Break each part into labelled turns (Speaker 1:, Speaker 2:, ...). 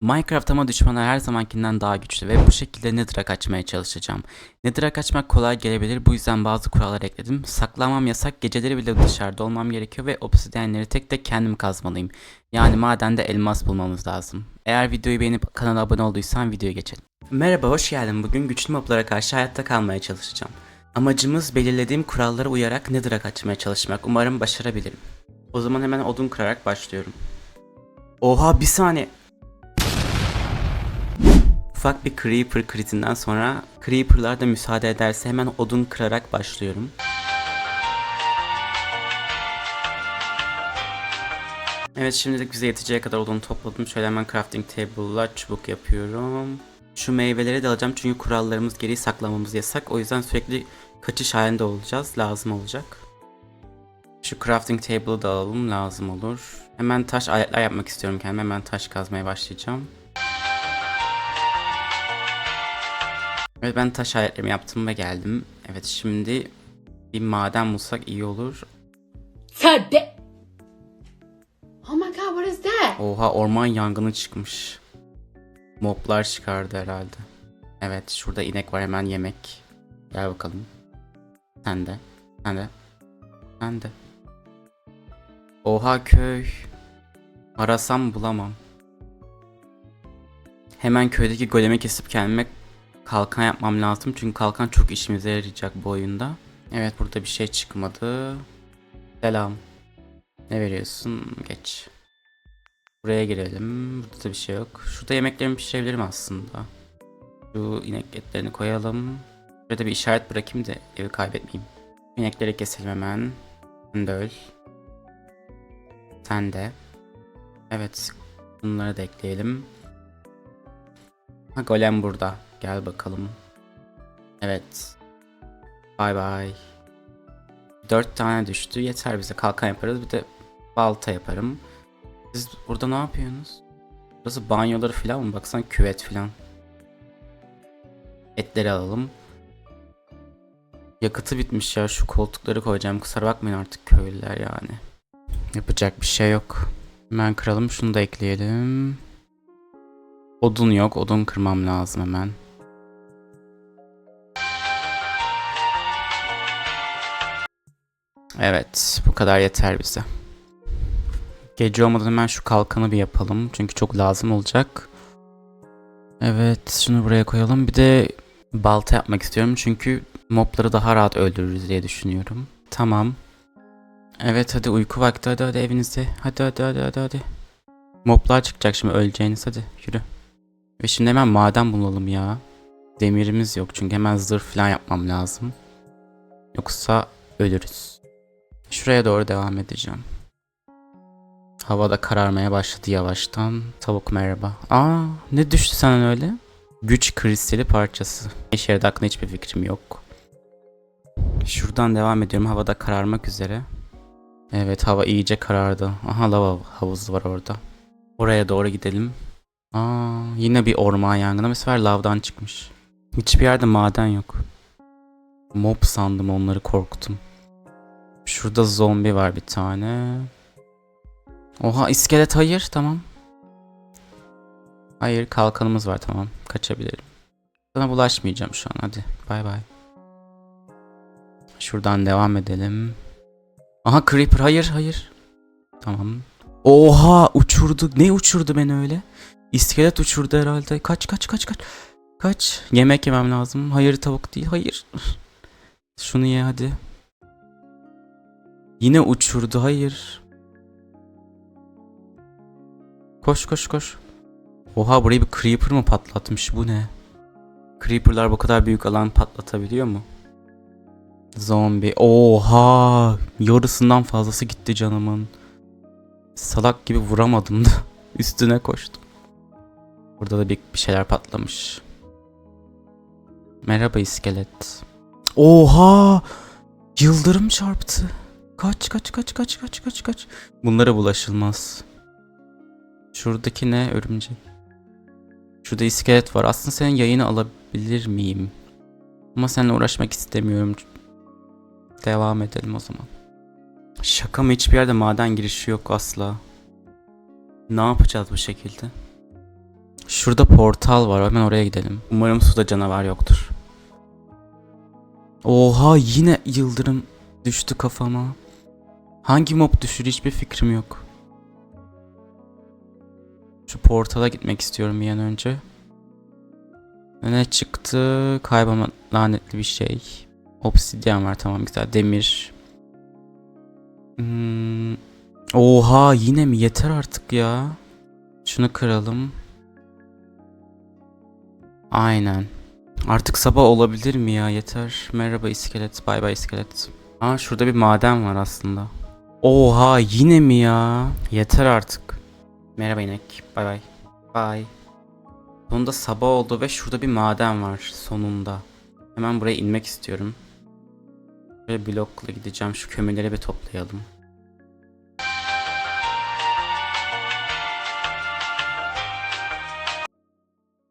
Speaker 1: Minecraft ama düşmanlar her zamankinden daha güçlü ve bu şekilde Nether'a kaçmaya çalışacağım. Nether'a kaçmak kolay gelebilir bu yüzden bazı kurallar ekledim. Saklanmam yasak, geceleri bile dışarıda olmam gerekiyor ve obsidiyenleri tek tek kendim kazmalıyım. Yani madende elmas bulmamız lazım. Eğer videoyu beğenip kanala abone olduysan videoya geçelim. Merhaba hoş geldin. Bugün güçlü moblara karşı hayatta kalmaya çalışacağım. Amacımız belirlediğim kurallara uyarak Nether'a kaçmaya çalışmak. Umarım başarabilirim. O zaman hemen odun kırarak başlıyorum. Oha bir saniye. Ufak bir Creeper kritinden sonra Creeper'lar da müsaade ederse hemen odun kırarak başlıyorum. Evet şimdilik bize yeteceği kadar odun topladım. Şöyle hemen crafting table'la çubuk yapıyorum. Şu meyveleri de alacağım çünkü kurallarımız geri saklamamız yasak. O yüzden sürekli kaçış halinde olacağız. Lazım olacak. Şu crafting table'ı da alalım. Lazım olur. Hemen taş aletler yapmak istiyorum kendime. Hemen taş kazmaya başlayacağım. Evet ben taş aletlerimi yaptım ve geldim. Evet şimdi bir maden bulsak iyi olur.
Speaker 2: Da- Oh my god, what is that?
Speaker 1: Oha orman yangını çıkmış. Moblar çıkardı herhalde. Evet şurada inek var hemen yemek. Gel bakalım. Sen de. Sen de. Sen de. Oha köy. Arasam bulamam. Hemen köydeki golemi kesip kendime kalkan yapmam lazım. Çünkü kalkan çok işimize yarayacak bu oyunda. Evet burada bir şey çıkmadı. Selam. Ne veriyorsun? Geç. Buraya girelim. Burada da bir şey yok. Şurada yemeklerimi pişirebilirim aslında. Şu inek etlerini koyalım. Burada bir işaret bırakayım da evi kaybetmeyeyim. İnekleri keselim hemen. Sen de öl. Sen de. Evet. Bunları da ekleyelim. Ha golem burada. Gel bakalım. Evet. Bay bay. Dört tane düştü. Yeter bize. Kalkan yaparız. Bir de balta yaparım. Siz burada ne yapıyorsunuz? Burası banyoları falan mı? Baksan küvet falan. Etleri alalım. Yakıtı bitmiş ya. Şu koltukları koyacağım. Kusura bakmayın artık köylüler yani. Yapacak bir şey yok. Hemen kıralım. Şunu da ekleyelim. Odun yok. Odun kırmam lazım hemen. Evet. Bu kadar yeter bize. Gece olmadan hemen şu kalkanı bir yapalım. Çünkü çok lazım olacak. Evet şunu buraya koyalım. Bir de balta yapmak istiyorum. Çünkü mobları daha rahat öldürürüz diye düşünüyorum. Tamam. Evet hadi uyku vakti hadi hadi evinize. Hadi hadi hadi hadi hadi. Moblar çıkacak şimdi öleceğiniz hadi yürü. Ve şimdi hemen maden bulalım ya. Demirimiz yok çünkü hemen zırh falan yapmam lazım. Yoksa ölürüz. Şuraya doğru devam edeceğim. Hava da kararmaya başladı yavaştan. Tavuk merhaba. Aa ne düştü sana öyle? Güç kristali parçası. İşe yaradı hakkında hiçbir fikrim yok. Şuradan devam ediyorum. Havada kararmak üzere. Evet hava iyice karardı. Aha lava havuzu var orada. Oraya doğru gidelim. Aa yine bir orman yangını. Bu sefer lavdan çıkmış. Hiçbir yerde maden yok. Mob sandım onları korktum. Şurada zombi var bir tane. Oha iskelet hayır tamam. Hayır kalkanımız var tamam kaçabilirim. Sana bulaşmayacağım şu an hadi bay bay. Şuradan devam edelim. Aha creeper hayır hayır. Tamam. Oha uçurdu. Ne uçurdu beni öyle? İskelet uçurdu herhalde. Kaç kaç kaç kaç. Kaç. Yemek yemem lazım. Hayır tavuk değil hayır. Şunu ye hadi. Yine uçurdu hayır. Koş koş koş. Oha burayı bir creeper mı patlatmış bu ne? Creeper'lar bu kadar büyük alan patlatabiliyor mu? Zombi. Oha! Yarısından fazlası gitti canımın. Salak gibi vuramadım da üstüne koştum. Burada da bir, bir şeyler patlamış. Merhaba iskelet. Oha! Yıldırım çarptı. Kaç kaç kaç kaç kaç kaç kaç. Bunlara bulaşılmaz. Şuradaki ne örümcek? Şurada iskelet var. Aslında senin yayını alabilir miyim? Ama seninle uğraşmak istemiyorum. Devam edelim o zaman. Şaka mı hiçbir yerde maden girişi yok asla. Ne yapacağız bu şekilde? Şurada portal var. Hemen oraya gidelim. Umarım suda canavar yoktur. Oha yine yıldırım düştü kafama. Hangi mob düşür hiçbir fikrim yok. Şu portala gitmek istiyorum bir an önce. Ne çıktı? Kaybolma lanetli bir şey. Obsidyen var tamam güzel. Demir. Hmm. Oha yine mi? Yeter artık ya. Şunu kıralım. Aynen. Artık sabah olabilir mi ya? Yeter. Merhaba iskelet. Bay bay iskelet. Aa şurada bir maden var aslında. Oha yine mi ya? Yeter artık. Merhaba inek. Bay bay. Bay. Sonunda sabah oldu ve şurada bir maden var sonunda. Hemen buraya inmek istiyorum. Böyle blokla gideceğim. Şu kömürleri bir toplayalım.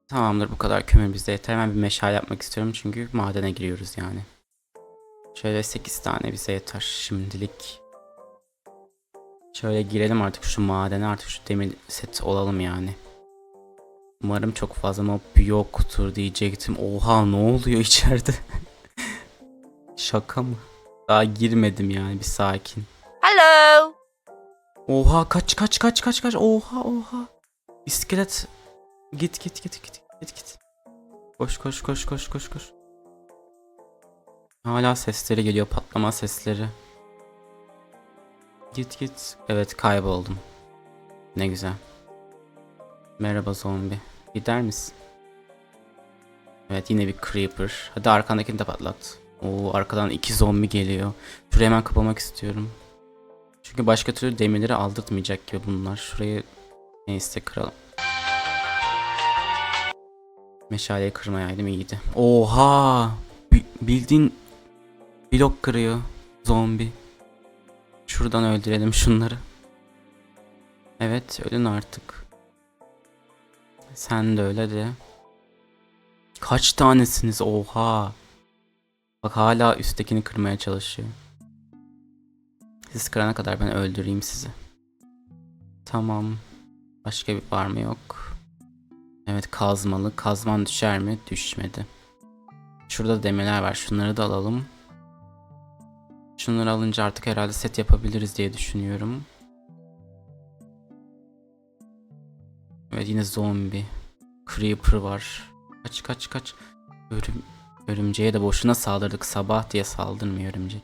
Speaker 1: Tamamdır bu kadar kömür bize yeter. Hemen bir meşale yapmak istiyorum çünkü madene giriyoruz yani. Şöyle 8 tane bize yeter şimdilik. Şöyle girelim artık şu madene artık şu demir set olalım yani. Umarım çok fazla mob yoktur diyecektim. Oha ne oluyor içeride? Şaka mı? Daha girmedim yani bir sakin.
Speaker 3: Hello.
Speaker 1: Oha kaç kaç kaç kaç kaç oha oha. İskelet git git git git git git. Koş koş koş koş koş koş. Hala sesleri geliyor patlama sesleri. Git git. Evet kayboldum. Ne güzel. Merhaba zombi. Gider misin? Evet yine bir creeper. Hadi arkandakini de patlat. Oo arkadan iki zombi geliyor. Şurayı hemen kapamak istiyorum. Çünkü başka türlü demirleri aldırtmayacak gibi bunlar. Şurayı neyse kıralım. Meşaleyi kırmayaydım iyiydi. Oha! Bi- bildiğin blok kırıyor zombi. Şuradan öldürelim şunları. Evet ölün artık. Sen de öyle de. Kaç tanesiniz oha. Bak hala üsttekini kırmaya çalışıyor. Siz kırana kadar ben öldüreyim sizi. Tamam. Başka bir var mı yok. Evet kazmalı. Kazman düşer mi? Düşmedi. Şurada demirler var. Şunları da alalım. Şunları alınca artık herhalde set yapabiliriz diye düşünüyorum. Evet yine zombi. Creeper var. Kaç kaç kaç. Örüm, örümceğe de boşuna saldırdık. Sabah diye saldırmıyor örümcek.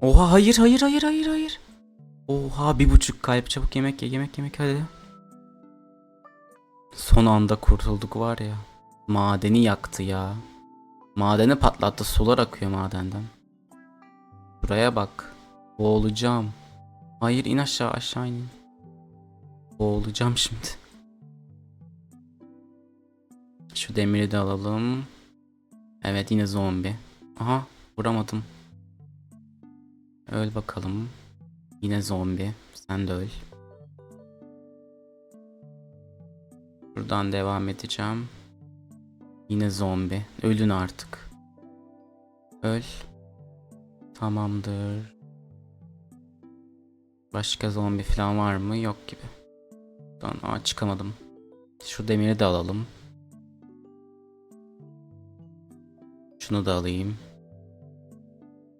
Speaker 1: Oha hayır hayır hayır hayır hayır. Oha bir buçuk kalp çabuk yemek ye yemek yemek hadi. Son anda kurtulduk var ya. Madeni yaktı ya. Madeni patlattı sular akıyor madenden. Buraya bak. Boğulacağım. Hayır in aşağı aşağı in. Boğulacağım şimdi. Şu demiri de alalım. Evet yine zombi. Aha vuramadım. Öl bakalım. Yine zombi. Sen de öl. Buradan devam edeceğim. Yine zombi. Ölün artık. Öl. Tamamdır. Başka zombi falan var mı? Yok gibi. Buradan aa, çıkamadım. Şu demiri de alalım. Şunu da alayım.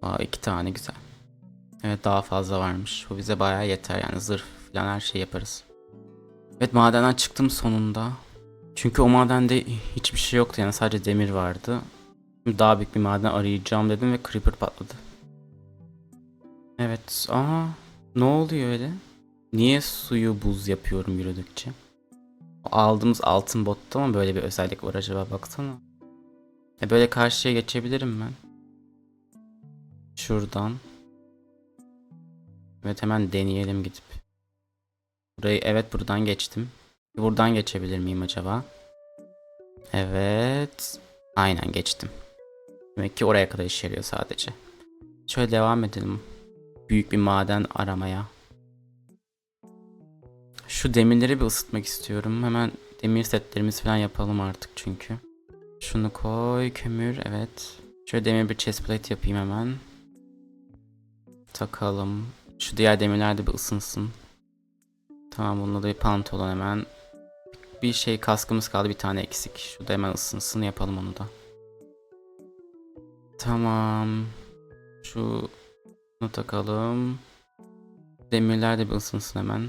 Speaker 1: Aa iki tane güzel. Evet daha fazla varmış. Bu bize bayağı yeter yani zırh falan her şey yaparız. Evet madenden çıktım sonunda. Çünkü o madende hiçbir şey yoktu yani sadece demir vardı. Şimdi daha büyük bir maden arayacağım dedim ve creeper patladı. Evet aa ne oluyor öyle? Niye suyu buz yapıyorum yürüdükçe? Aldığımız altın botta mı böyle bir özellik var acaba baksana. E böyle karşıya geçebilirim ben. Şuradan. Evet hemen deneyelim gidip. Burayı evet buradan geçtim. Buradan geçebilir miyim acaba? Evet. Aynen geçtim. Demek ki oraya kadar işe yarıyor sadece. Şöyle devam edelim. Büyük bir maden aramaya. Şu demirleri bir ısıtmak istiyorum. Hemen demir setlerimizi falan yapalım artık çünkü. Şunu koy kömür evet. Şöyle demir bir chestplate yapayım hemen. Takalım. Şu diğer demirler de bir ısınsın. Tamam bununla da bir pantolon hemen. Bir şey kaskımız kaldı bir tane eksik. Şurada hemen ısınsın yapalım onu da. Tamam. Şu bunu takalım. Demirler de bir ısınsın hemen.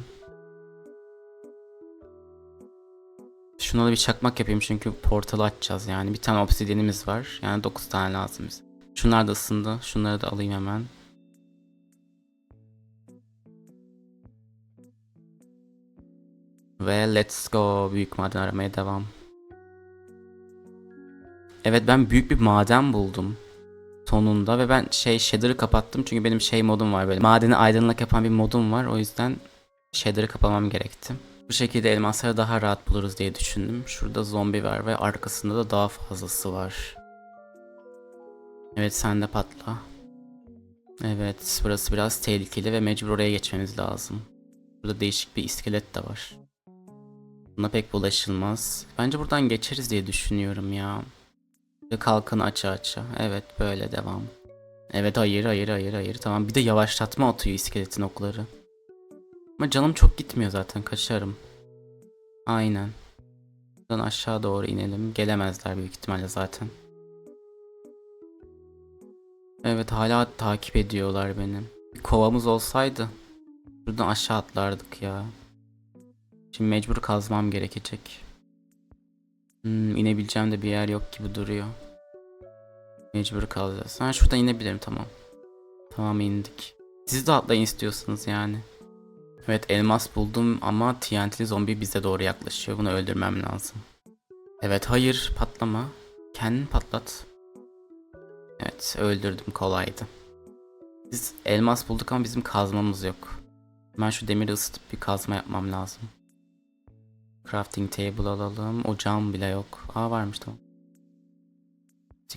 Speaker 1: Şuna da bir çakmak yapayım çünkü portalı açacağız yani. Bir tane obsidyenimiz var. Yani 9 tane lazım bize. Şunlar da ısındı. Şunları da alayım hemen. Ve let's go. Büyük maden aramaya devam. Evet ben büyük bir maden buldum. Sonunda ve ben şey shader'ı kapattım çünkü benim şey modum var böyle. Madeni aydınlık yapan bir modum var o yüzden shader'ı kapamam gerekti. Bu şekilde elmasları daha rahat buluruz diye düşündüm. Şurada zombi var ve arkasında da daha fazlası var. Evet sen de patla. Evet burası biraz tehlikeli ve mecbur oraya geçmemiz lazım. Burada değişik bir iskelet de var. Buna pek bulaşılmaz. Bence buradan geçeriz diye düşünüyorum ya. Ve kalkanı aça aça. Evet böyle devam. Evet hayır hayır hayır hayır. Tamam bir de yavaşlatma atıyor iskeletin okları. Ama canım çok gitmiyor zaten kaçarım. Aynen. Buradan aşağı doğru inelim. Gelemezler büyük ihtimalle zaten. Evet hala takip ediyorlar beni. Bir kovamız olsaydı. Buradan aşağı atlardık ya. Şimdi mecbur kazmam gerekecek. Hmm, inebileceğim de bir yer yok gibi duruyor. Mecbur kalacağız. Ha şuradan inebilirim tamam. Tamam indik. Siz de atlayın istiyorsanız yani. Evet elmas buldum ama TNT'li zombi bize doğru yaklaşıyor. Bunu öldürmem lazım. Evet hayır patlama. Kendini patlat. Evet öldürdüm kolaydı. Biz elmas bulduk ama bizim kazmamız yok. Ben şu demiri ısıtıp bir kazma yapmam lazım. Crafting table alalım. Ocağım bile yok. Aa varmış tamam.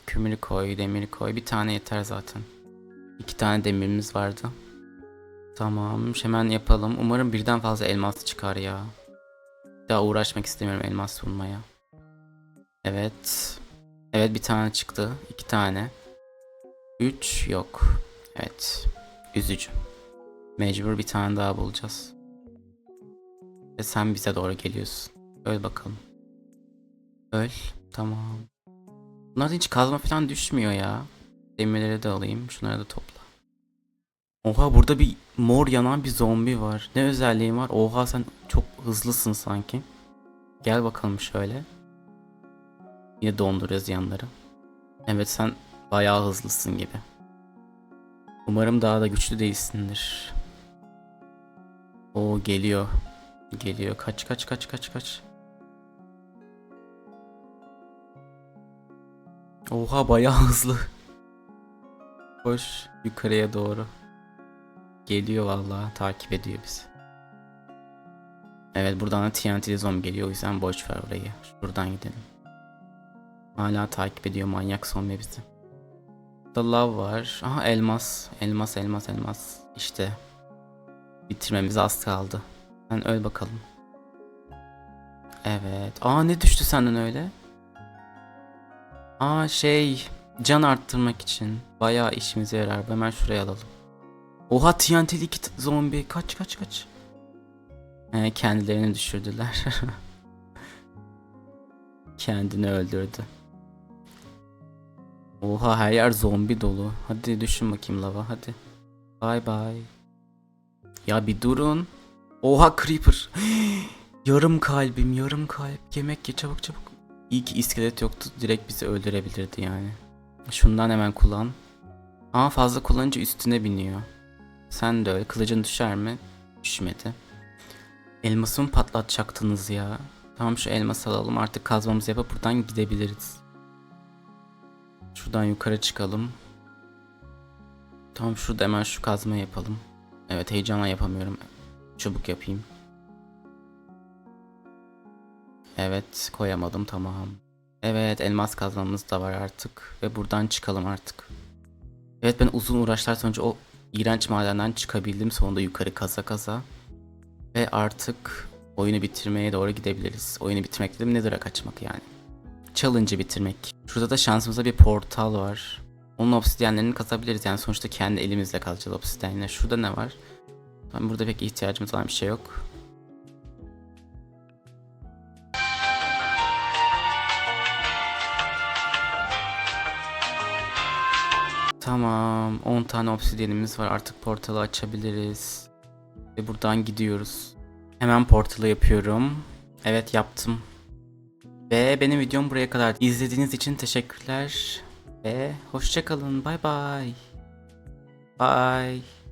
Speaker 1: Kömürü koy, demiri koy. Bir tane yeter zaten. İki tane demirimiz vardı. Tamam, hemen yapalım. Umarım birden fazla elmas çıkar ya. Daha uğraşmak istemiyorum elmas bulmaya. Evet. Evet bir tane çıktı. İki tane. Üç yok. Evet. Üzücü. Mecbur bir tane daha bulacağız. Ve sen bize doğru geliyorsun. Öl bakalım. Öl. Tamam. Bunlarda hiç kazma falan düşmüyor ya. Demirleri de alayım. Şunları da topla. Oha burada bir mor yanan bir zombi var. Ne özelliği var? Oha sen çok hızlısın sanki. Gel bakalım şöyle. Yine donduruyoruz yanları. Evet sen bayağı hızlısın gibi. Umarım daha da güçlü değilsindir. O geliyor. Geliyor. Kaç kaç kaç kaç kaç. Oha bayağı hızlı. Koş yukarıya doğru. Geliyor vallahi takip ediyor bizi. Evet buradan da TNT zombi geliyor o yüzden boş ver orayı. Şuradan gidelim. Hala takip ediyor manyak zombi bizi. Burada lav var. Aha elmas. Elmas elmas elmas. İşte. Bitirmemiz az kaldı. Sen öl bakalım. Evet. Aa ne düştü senden öyle? Aa şey can arttırmak için bayağı işimize yarar. Hemen şuraya alalım. Oha TNT'li iki zombi. Kaç kaç kaç. He, kendilerini düşürdüler. Kendini öldürdü. Oha her yer zombi dolu. Hadi düşün bakayım lava hadi. Bye bye. Ya bir durun. Oha creeper. yarım kalbim yarım kalp. Yemek ye çabuk çabuk. İyi ki iskelet yoktu. Direkt bizi öldürebilirdi yani. Şundan hemen kullan. Ama fazla kullanınca üstüne biniyor. Sen de öyle. Kılıcın düşer mi? Düşmedi. Elması mı patlatacaktınız ya? Tamam şu elması alalım artık kazmamızı yapıp buradan gidebiliriz. Şuradan yukarı çıkalım. Tamam şurada hemen şu kazma yapalım. Evet heyecanla yapamıyorum. Çabuk yapayım. Evet koyamadım tamam. Evet elmas kazmamız da var artık. Ve buradan çıkalım artık. Evet ben uzun uğraşlar sonucu o iğrenç madenden çıkabildim. Sonunda yukarı kaza kaza. Ve artık oyunu bitirmeye doğru gidebiliriz. Oyunu bitirmek dedim Nether'a kaçmak yani. Challenge'ı bitirmek. Şurada da şansımıza bir portal var. Onun obsidyenlerini kazabiliriz. Yani sonuçta kendi elimizle kazacağız obsidyenle. Şurada ne var? Ben burada pek ihtiyacımız olan bir şey yok. Tamam 10 tane obsidyenimiz var artık portalı açabiliriz. Ve buradan gidiyoruz. Hemen portalı yapıyorum. Evet yaptım. Ve benim videom buraya kadar. İzlediğiniz için teşekkürler. Ve hoşçakalın. Bay bay. Bye. bye. bye.